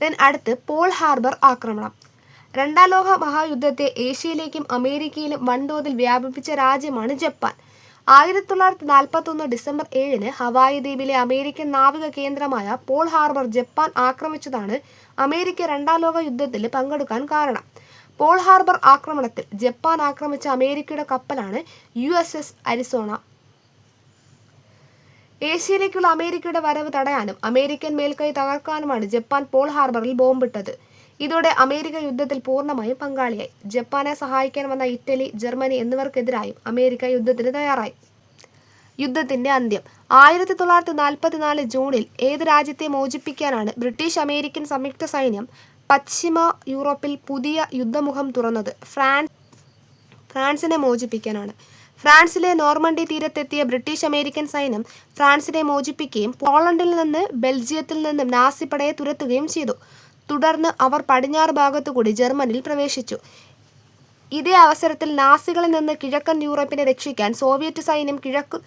Then അടുത്ത് Paul harbour ആക്രമണം. രണ്ടാം ലോക മഹായുദ്ധത്തെ ഏഷ്യയിലേക്കും അമേരിക്കയിലും വൻതോതിൽ വ്യാപിപ്പിച്ച രാജ്യമാണ് ജപ്പാൻ. ആയിരത്തി തൊള്ളായിരത്തി നാൽപ്പത്തി ഒന്ന് ഡിസംബർ ഏഴിന് ഹവായി ദ്വീപിലെ അമേരിക്കൻ നാവിക കേന്ദ്രമായ പോൾ ഹാർബർ ജപ്പാൻ ആക്രമിച്ചതാണ് അമേരിക്ക രണ്ടാം ലോക യുദ്ധത്തിൽ പങ്കെടുക്കാൻ കാരണം. പോൾ ഹാർബർ ആക്രമണത്തിൽ ജപ്പാൻ ആക്രമിച്ച അമേരിക്കയുടെ കപ്പലാണ് യു എസ് എസ് അരിസോണ. ഏഷ്യയിലേക്കുള്ള അമേരിക്കയുടെ വരവ് തടയാനും അമേരിക്കൻ മേൽക്കൈ തകർക്കാനുമാണ് ജപ്പാൻ പോൾ ഹാർബറിൽ ബോംബിട്ടത്. ഇതോടെ അമേരിക്ക യുദ്ധത്തിൽ പൂർണമായും പങ്കാളിയായി. ജപ്പാനെ സഹായിക്കാൻ വന്ന ഇറ്റലി ജർമ്മനി എന്നിവർക്കെതിരായും അമേരിക്ക യുദ്ധത്തിന് തയ്യാറായി. യുദ്ധത്തിന്റെ അന്ത്യം. ആയിരത്തി തൊള്ളായിരത്തി നാൽപ്പത്തിനാല് ജൂണിൽ ഏത് രാജ്യത്തെ മോചിപ്പിക്കാനാണ് ബ്രിട്ടീഷ് അമേരിക്കൻ സംയുക്ത സൈന്യം പശ്ചിമ യൂറോപ്പിൽ പുതിയ യുദ്ധമുഖം തുറന്നത്? ഫ്രാൻസ് ഫ്രാൻസിനെ മോചിപ്പിക്കാനാണ്. ഫ്രാൻസിലെ നോർമണ്ടി തീരത്തെത്തിയ ബ്രിട്ടീഷ് അമേരിക്കൻ സൈന്യം ഫ്രാൻസിനെ മോചിപ്പിക്കുകയും പോളണ്ടിൽ നിന്ന് ബെൽജിയത്തിൽ നിന്നും നാസിപ്പടയെ തുരത്തുകയും ചെയ്തു. തുടർന്ന് അവർ പടിഞ്ഞാറ് ഭാഗത്തുകൂടി ജർമ്മനിയിൽ പ്രവേശിച്ചു. ഇതേ അവസരത്തിൽ നാസികളിൽ നിന്ന് കിഴക്കൻ യൂറോപ്പിനെ രക്ഷിക്കാൻ സോവിയറ്റ് സൈന്യം കിഴക്ക്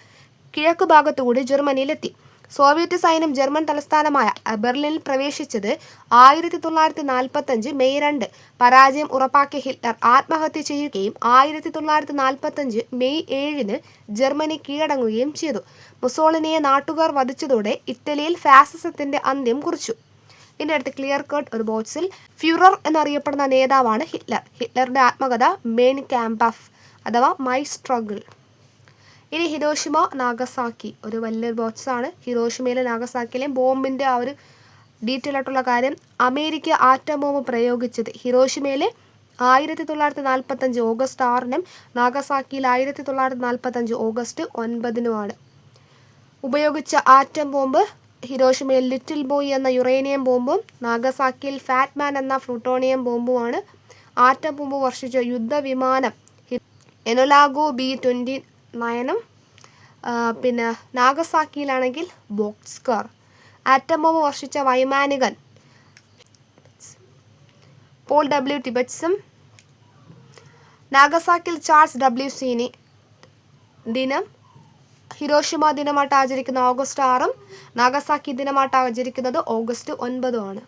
കിഴക്ക് ഭാഗത്തുകൂടി ജർമ്മനിയിലെത്തി. സോവിയറ്റ് സൈന്യം ജർമ്മൻ തലസ്ഥാനമായ ബെർലിനിൽ പ്രവേശിച്ചത് ആയിരത്തി തൊള്ളായിരത്തി നാൽപ്പത്തഞ്ച് മെയ് രണ്ട്. പരാജയം ഉറപ്പാക്കിയ ഹിറ്റ്ലർ ആത്മഹത്യ ചെയ്യുകയും ആയിരത്തി തൊള്ളായിരത്തി നാൽപ്പത്തഞ്ച് മെയ് ഏഴിന് ജർമ്മനി കീഴടങ്ങുകയും ചെയ്തു. മുസോളിനിയെ നാട്ടുകാർ വധിച്ചതോടെ ഇറ്റലിയിൽ ഫാസിസത്തിന്റെ അന്ത്യം കുറിച്ചു. ഇതിന്റെ അടുത്ത് ക്ലിയർ കട്ട് ഒരു ബോക്സിൽ ഫ്യൂറർ എന്നറിയപ്പെടുന്ന നേതാവാണ് ഹിറ്റ്ലർ. ഹിറ്റ്ലറുടെ ആത്മകഥ മെയിൻ ക്യാമ്പ് ഓഫ് അഥവാ മൈ സ്ട്രഗിൾ. ഇനി ഹിരോഷിമ നാഗസാക്കി. ഒരു വലിയൊരു ബോക്സാണ് ഹിരോഷിമയിലെ നാഗസാക്കിയിലെ ബോംബിന്റെ ആ ഒരു ഡീറ്റെയിൽ ആയിട്ടുള്ള കാര്യം അമേരിക്ക ആറ്റം ബോംബ് പ്രയോഗിച്ചത്. ഹിരോഷിമയിലെ ആയിരത്തി തൊള്ളായിരത്തി നാൽപ്പത്തഞ്ച് ഓഗസ്റ്റ് ആറിനും നാഗസാക്കിയിൽ ആയിരത്തി തൊള്ളായിരത്തി നാൽപ്പത്തഞ്ച് ഓഗസ്റ്റ് ഒൻപതിനുമാണ്. ഉപയോഗിച്ച ആറ്റം ബോംബ് ഹിരോഷിമയിൽ ലിറ്റിൽ ബോയ് എന്ന യുറേനിയം ബോംബും നാഗസാക്കിയിൽ ഫാറ്റ്മാൻ എന്ന ഫ്ലൂട്ടോണിയം ബോംബുമാണ്. ആറ്റം ബോംബ് വർഷിച്ച യുദ്ധവിമാനം എനൊലാഗോ ബി ട്വന്റി നയനും. പിന്നെ നാഗസാക്കിയിലാണെങ്കിൽ ബോക്സ്കർ. ആറ്റം ബോംബ് വർഷിച്ച വൈമാനികൻ. പോൾ ഡബ്ല്യു ടിബറ്റ്സും. നാഗസാക്കിൽ ചാൾസ് ഡബ്ല്യു സീനി ദിനം. ഹിരോഷിമ ദിനമായിട്ട് ആചരിക്കുന്ന ഓഗസ്റ്റ് ആറും നാഗസാക്കി ദിനമായിട്ട് ആചരിക്കുന്നത് ഓഗസ്റ്റ് ആണ്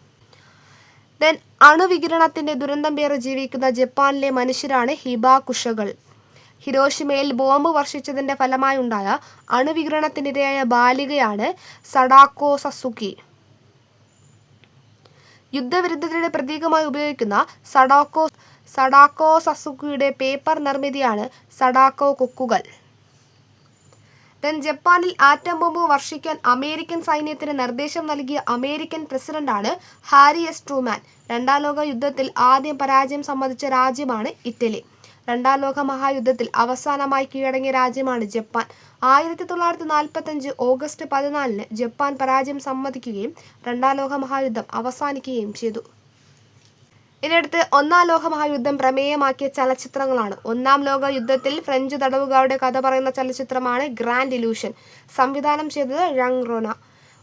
ദെൻ അണുവികിരണത്തിന്റെ ദുരന്തം പേറി ജീവിക്കുന്ന ജപ്പാനിലെ മനുഷ്യരാണ് ഹിബാകുഷകൾ ഹിരോഷിമയിൽ ബോംബ് വർഷിച്ചതിന്റെ ഫലമായി ഉണ്ടായ അണുവികിരണത്തിനിരയായ ബാലികയാണ് സഡാക്കോ സസുക്കി യുദ്ധവിരുദ്ധതയുടെ പ്രതീകമായി ഉപയോഗിക്കുന്ന സഡാക്കോ സഡാക്കോ സസുക്കിയുടെ പേപ്പർ നിർമ്മിതിയാണ് സഡാക്കോ കൊക്കുകൾ. ദെൻ ജപ്പാനിൽ ആറ്റം ബോംബ് വർഷിക്കാൻ അമേരിക്കൻ സൈന്യത്തിന് നിർദ്ദേശം നൽകിയ അമേരിക്കൻ പ്രസിഡന്റാണ് ഹാരി എസ് ട്രൂമാൻ. രണ്ടാം ലോക യുദ്ധത്തിൽ ആദ്യം പരാജയം സമ്മതിച്ച രാജ്യമാണ് ഇറ്റലി. രണ്ടാം ലോക മഹായുദ്ധത്തിൽ അവസാനമായി കീഴടങ്ങിയ രാജ്യമാണ് ജപ്പാൻ. ആയിരത്തി തൊള്ളായിരത്തി നാൽപ്പത്തഞ്ച് ഓഗസ്റ്റ് പതിനാലിന് ജപ്പാൻ പരാജയം സമ്മതിക്കുകയും രണ്ടാം ലോക മഹായുദ്ധം അവസാനിക്കുകയും ചെയ്തു. ഇതിനടുത്ത് ഒന്നാം ലോക മഹായുദ്ധം പ്രമേയമാക്കിയ ചലച്ചിത്രങ്ങളാണ്. ഒന്നാം ലോക യുദ്ധത്തിൽ ഫ്രഞ്ച് തടവുകാരുടെ കഥ പറയുന്ന ചലച്ചിത്രമാണ് ഗ്രാൻഡ് ഇലൂഷൻ. സംവിധാനം ചെയ്തത് റങ് റോന.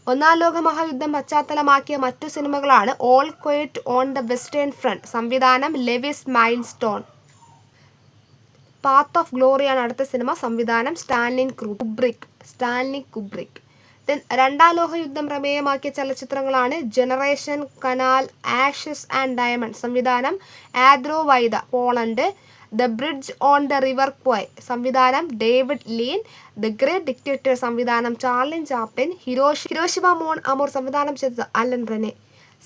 ഒന്നാം ലോക മഹായുദ്ധം പശ്ചാത്തലമാക്കിയ മറ്റു സിനിമകളാണ് All Quiet on the Western Front. സംവിധാനം Lewis Milestone path of ഗ്ലോറിയാണ് അടുത്ത സിനിമ. സംവിധാനം Stanley Kubrick. Stanley Kubrick. Then രണ്ടാം ലോക യുദ്ധം പ്രമേയമാക്കിയ ചലച്ചിത്രങ്ങളാണ് generation canal ashes and diamond സംവിധാനം ആദ്രോ വൈദ Poland the bridge on the river Kwai സംവിധാനം David Lean the great dictator സംവിധാനം ചാർലിൻ ചാപ്പിൻ ഹിരോഷി ഹിരോഷിമ മോൺ അമോർ. സംവിധാനം ചെയ്തത് അലൻ റെനെ.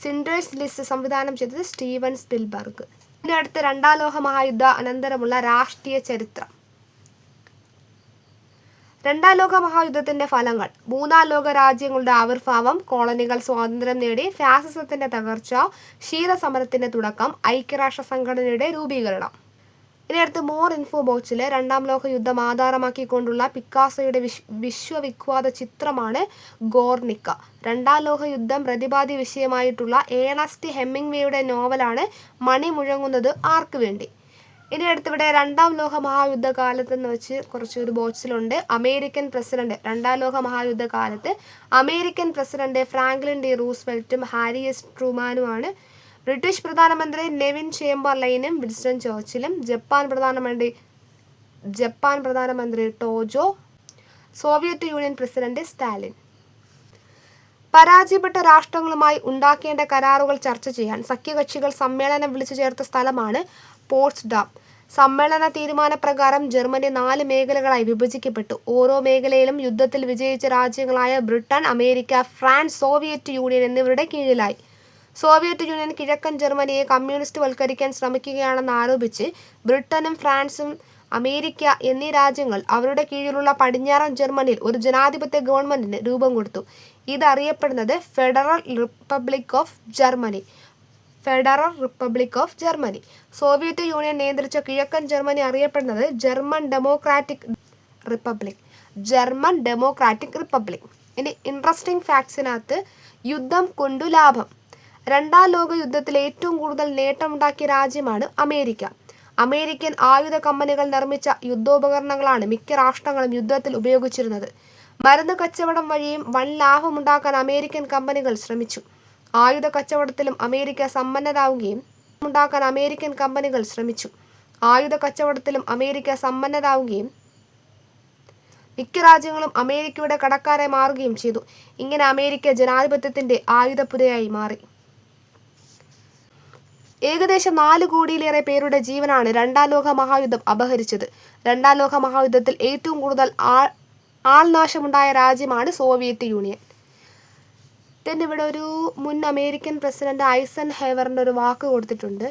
സിൻഡേഴ്സ് ലിസ്റ്റ് സംവിധാനം ചെയ്തത് സ്റ്റീവൻ സ്പിൽബർഗ്. അടുത്ത് രണ്ടാം ലോക മഹായുദ്ധ അനന്തരമുള്ള രാഷ്ട്രീയ ചരിത്രം. രണ്ടാം ലോക മഹായുദ്ധത്തിന്റെ ഫലങ്ങൾ. മൂന്നാം ലോക രാജ്യങ്ങളുടെ ആവിർഭാവം കോളനികൾ സ്വാതന്ത്ര്യം നേടി ഫാസിസത്തിന്റെ തകർച്ച ശീതസമരത്തിന്റെ തുടക്കം ഐക്യരാഷ്ട്ര സംഘടനയുടെ രൂപീകരണം. ഇനി അടുത്ത് മോർ ഇൻഫോ ബോക്സിൽ രണ്ടാം ലോക യുദ്ധം ആധാരമാക്കിക്കൊണ്ടുള്ള പിക്കാസോയുടെ വിശ് വിശ്വവിഖ്യാത ചിത്രമാണ് ഗോർണിക്ക. രണ്ടാം ലോക യുദ്ധം പ്രതിപാദ്യ വിഷയമായിട്ടുള്ള ഏണസ്റ്റ് ഹെമ്മിങ്വേയുടെ നോവലാണ് മണി മുഴങ്ങുന്നത് ആർക്ക് വേണ്ടി? ഇനി അടുത്തിവിടെ രണ്ടാം ലോക മഹായുദ്ധ കാലത്ത് എന്ന് വെച്ച് കുറച്ചൊരു ബോക്സിലുണ്ട് അമേരിക്കൻ പ്രസിഡന്റ് രണ്ടാം ലോക മഹായുദ്ധ കാലത്ത് അമേരിക്കൻ പ്രസിഡന്റ് ഫ്രാങ്ക്ലിൻ ഡി റൂസ്വെൽറ്റും ഹാരി എസ് ട്രൂമാനുമാണ് ബ്രിട്ടീഷ് പ്രധാനമന്ത്രി നെവിൻ ചേംബർലൈനും വിൻസ്റ്റൺ ചേർച്ചിലും ജപ്പാൻ പ്രധാനമന്ത്രി ജപ്പാൻ പ്രധാനമന്ത്രി Tojo Soviet Union president Stalin. പരാജയപ്പെട്ട രാഷ്ട്രങ്ങളുമായി ഉണ്ടാക്കേണ്ട കരാറുകൾ ചർച്ച ചെയ്യാൻ സഖ്യകക്ഷികൾ സമ്മേളനം വിളിച്ചു ചേർത്ത സ്ഥലമാണ് പോട്സ്ഡാം സമ്മേളന തീരുമാനപ്രകാരം ജർമ്മനി നാല് മേഖലകളായി വിഭജിക്കപ്പെട്ടു. ഓരോ മേഖലയിലും യുദ്ധത്തിൽ വിജയിച്ച രാജ്യങ്ങളായ Britain America France Soviet Union എന്നിവരുടെ കീഴിലായി. സോവിയറ്റ് യൂണിയൻ കിഴക്കൻ ജർമ്മനിയെ കമ്മ്യൂണിസ്റ്റ് വൽക്കരിക്കാൻ ശ്രമിക്കുകയാണെന്ന് ആരോപിച്ച് ബ്രിട്ടനും ഫ്രാൻസും അമേരിക്ക എന്നീ രാജ്യങ്ങൾ അവരുടെ കീഴിലുള്ള പടിഞ്ഞാറൻ ജർമ്മനിയിൽ ഒരു ജനാധിപത്യ ഗവൺമെന്റിന് രൂപം കൊടുത്തു. ഇതറിയപ്പെടുന്നത് federal republic of Germany. Federal republic of Germany. Soviet Union നിയന്ത്രിച്ച കിഴക്കൻ ജർമ്മനി അറിയപ്പെടുന്നത് German democratic republic. German democratic republic. ഇനി ഇൻട്രസ്റ്റിംഗ് ഫാക്ട്സിനകത്ത് യുദ്ധം കൊണ്ടു ലാഭം. രണ്ടാം ലോക യുദ്ധത്തിൽ ഏറ്റവും കൂടുതൽ നേട്ടമുണ്ടാക്കിയ രാജ്യമാണ് അമേരിക്ക. അമേരിക്കൻ ആയുധ കമ്പനികൾ നിർമ്മിച്ച യുദ്ധോപകരണങ്ങളാണ് മിക്ക രാഷ്ട്രങ്ങളും യുദ്ധത്തിൽ ഉപയോഗിച്ചിരുന്നത്. മരുന്ന് കച്ചവടം വഴിയും വൻ ലാഭമുണ്ടാക്കാൻ അമേരിക്കൻ കമ്പനികൾ ശ്രമിച്ചു. ആയുധ കച്ചവടത്തിലും അമേരിക്ക സമ്പന്നരാകുകയും ഉണ്ടാക്കാൻ അമേരിക്കൻ കമ്പനികൾ ശ്രമിച്ചു. ആയുധ കച്ചവടത്തിലും അമേരിക്ക സമ്പന്നരാകുകയും മിക്ക രാജ്യങ്ങളും അമേരിക്കയുടെ കടക്കാരെ മാറുകയും ചെയ്തു. ഇങ്ങനെ അമേരിക്ക ജനാധിപത്യത്തിന്റെ ആയുധപുരയായി മാറി. ഏകദേശം നാല് കോടിയിലേറെ പേരുടെ ജീവനാണ് രണ്ടാം ലോക മഹായുദ്ധം അപഹരിച്ചത്. രണ്ടാം ലോക മഹായുദ്ധത്തിൽ ഏറ്റവും കൂടുതൽ ആൾ ആൾനാശമുണ്ടായ രാജ്യമാണ് സോവിയറ്റ് യൂണിയൻ. തന്നെ ഇവിടെ ഒരു മുൻ അമേരിക്കൻ പ്രസിഡന്റ് ഐസൻ ഹേവറിന്റെ ഒരു വാക്ക് കൊടുത്തിട്ടുണ്ട്.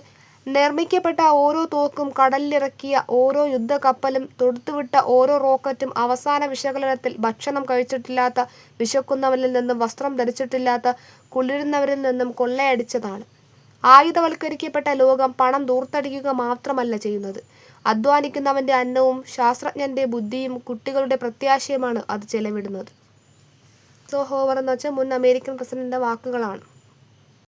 നിർമ്മിക്കപ്പെട്ട ഓരോ തോക്കും കടലിലിറക്കിയ ഓരോ യുദ്ധക്കപ്പലും തൊടുത്തുവിട്ട ഓരോ റോക്കറ്റും അവസാന വിശകലനത്തിൽ ഭക്ഷണം കഴിച്ചിട്ടില്ലാത്ത വിശക്കുന്നവരിൽ നിന്നും വസ്ത്രം ധരിച്ചിട്ടില്ലാത്ത കുളിരുന്നവരിൽ നിന്നും കൊള്ളയടിച്ചതാണ്. ആയുധവൽക്കരിക്കപ്പെട്ട ലോകം പണം ദൂർത്തടിക്കുക മാത്രമല്ല ചെയ്യുന്നത്. അധ്വാനിക്കുന്നവന്റെ അന്നവും ശാസ്ത്രജ്ഞന്റെ ബുദ്ധിയും കുട്ടികളുടെ പ്രത്യാശയുമാണ് അത് ചെലവിടുന്നത്. സോ ഹോവർ എന്ന് വെച്ചാൽ മുൻ അമേരിക്കൻ പ്രസിഡന്റിന്റെ വാക്കുകളാണ്.